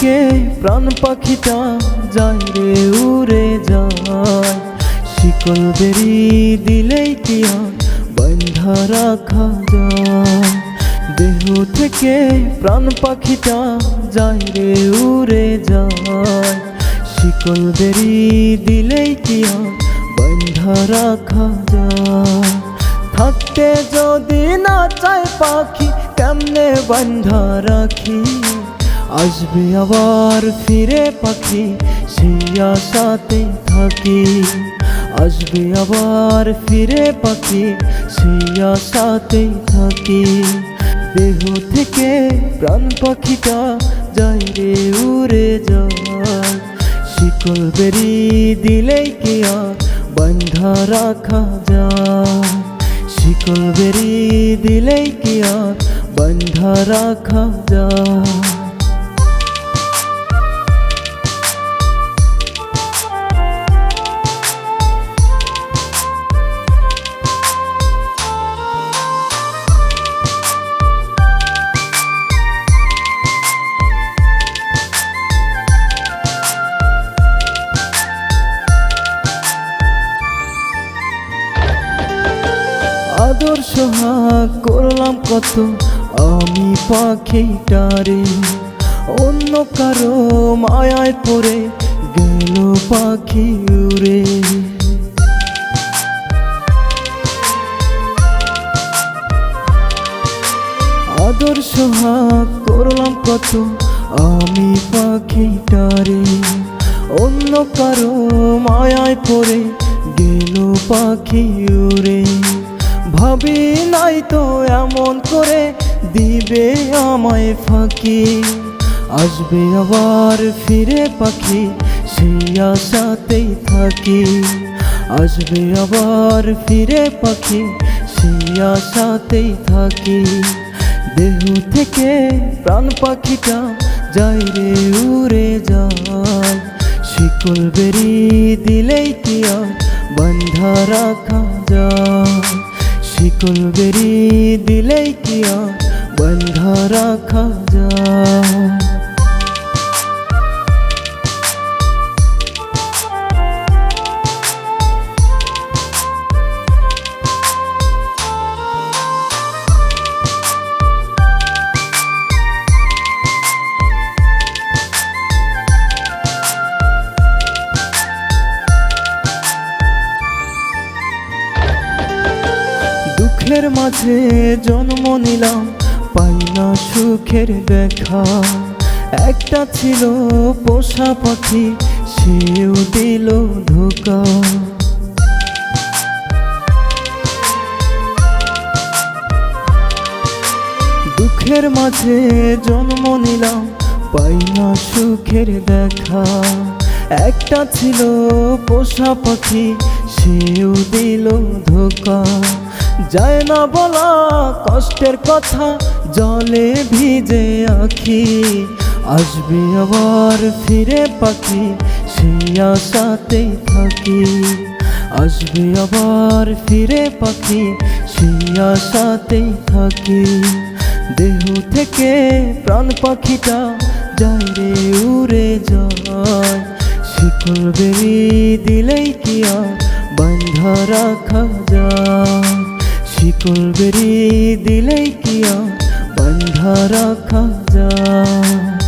থেকে প্রাণ পাখিটা যায় রে, উড়ে যায়। শিকল বেরি দিলেই কি আর বন্ধা রাখা যায়। দেহ থেকে প্রাণ পাখিটা যায় রে, উড়ে যায়। শিকল বেরি দিলেই কি আর বন্ধা রাখা যায়। থাকতে যদি না চায় পাখি, কেমনে বন্ধা রাখি? আসবে আবার ফিরে পাখি, সেই আশাতে থাকি। আসবে আবার ফিরে পাখি, সেই আশাতে থাকি। দেহ থেকে প্রাণ পাখিটা যায় রে, উড়ে যায়। শিকল বেরি দিলেই কি আর বন্ধা রাখা যায়। শিকল বেরি দিলেই কি আর বন্ধা রাখা যায়। আদর্শ হাক করলাম কত আমি পাখিটারে, অন্য কারও মায়ায় পড়ে গেল পাখি উড়ে। আদর্শ হাক করলাম কত আমি পাখিটারে, অন্য কারও মায়ায় পড়ে গেল পাখি উড়ে। ভাবি নাই তো এমন করে দিবে আমায় ফাঁকি। আসবে আবার ফিরে পাখি, সেই আশাতেই থাকি। আসবে আবার ফিরে পাখি, সেই আশাতেই থাকি। দেহ থেকে প্রাণ পাখিটা যাই রে, উড়ে যায়। শিকল বেরি দিলেই কি আর বন্ধা রাখা যায়? শিকল বেরি দিলেই কিয় বন্ধ রাখা যায়? দুঃখের মাঝে জন্ম নিলাম, পাই না সুখের দেখা। একটা ছিল পোষা পাখি, সেও দিল ধোকা। দুঃখের মাঝে জন্ম নিলাম, পাই না সুখের দেখা। একটা ছিল পোষা পাখি, সেও দিল ধোকা। যায় না বলা কষ্টের কথা, জলে ভিজে আখি। আসবে আবার ফিরে পাখি, সেই আশাতেই থাকি। আসবে আবার ফিরে পাখি, সেই আশাতেই থাকি। দেহ থেকে প্রাণ পাখিটা যায় রে, উড়ে যায়। শিকল বেরি দিলেই কি আর বন্ধা রাখা যায়? শিকল বেরি দিলেই কি বন্ধ রাখা যায়?